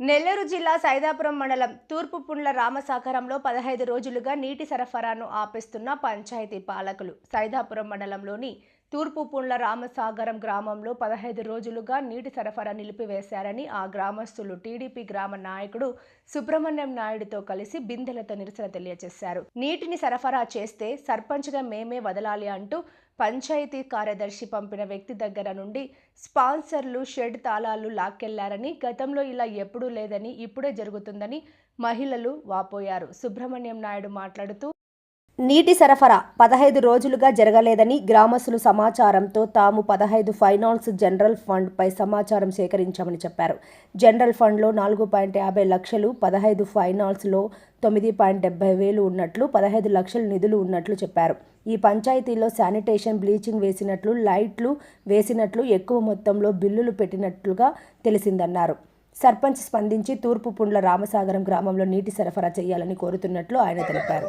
నెల్లూరు జిల్లా సైదాపురం మండలం తూర్పు పుండ్ల రామసాగరంలో పదహైదు రోజులుగా నీటి సరఫరాను ఆపేస్తున్న పంచాయతీ పాలకులు. సైదాపురం మండలంలోని తూర్పు పుండ్ల రామసాగరం గ్రామంలో పదహైదు రోజులుగా నీటి సరఫరా నిలిపివేశారని ఆ గ్రామస్తులు టీడీపీ గ్రామ నాయకుడు సుబ్రహ్మణ్యం నాయుడుతో కలిసి బిందెలతో నిరసన తెలియజేశారు. నీటిని సరఫరా చేస్తే సర్పంచ్గా మేమే వదలాలి అంటూ పంచాయతీ కార్యదర్శి పంపిన వ్యక్తి దగ్గర నుండి స్పాన్సర్లు షెడ్ తాళాలు లాక్కెళ్ళారని గతంలో ఇలా ఎప్పుడూ లేదని ఇప్పుడే జరుగుతుందని మహిళలు వాపోయారు. సుబ్రహ్మణ్యం నాయుడు మాట్లాడుతూ నీటి సరఫరా పదహైదు రోజులుగా జరగలేదని గ్రామస్తులు సమాచారంతో తాము పదహైదు ఫైనాన్స్ జనరల్ ఫండ్పై సమాచారం సేకరించామని చెప్పారు. జనరల్ ఫండ్లో నాలుగు పాయింట్ యాభై లక్షలు పదహైదు ఫైనాన్స్లో తొమ్మిది పాయింట్ డెబ్బై వేలు ఉన్నట్లు పదహైదు లక్షల నిధులు ఉన్నట్లు చెప్పారు. ఈ పంచాయతీలో శానిటేషన్ బ్లీచింగ్ వేసినట్లు లైట్లు వేసినట్లు ఎక్కువ మొత్తంలో బిల్లులు పెట్టినట్లుగా తెలిసిందన్నారు. సర్పంచ్ స్పందించి తూర్పు పుండ్ల రామసాగరం గ్రామంలో నీటి సరఫరా చేయాలని కోరుతున్నట్లు ఆయన తెలిపారు.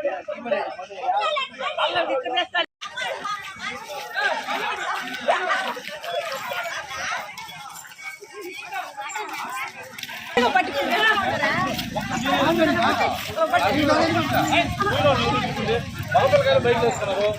బయట వేస్తున్నారు ఏఆర్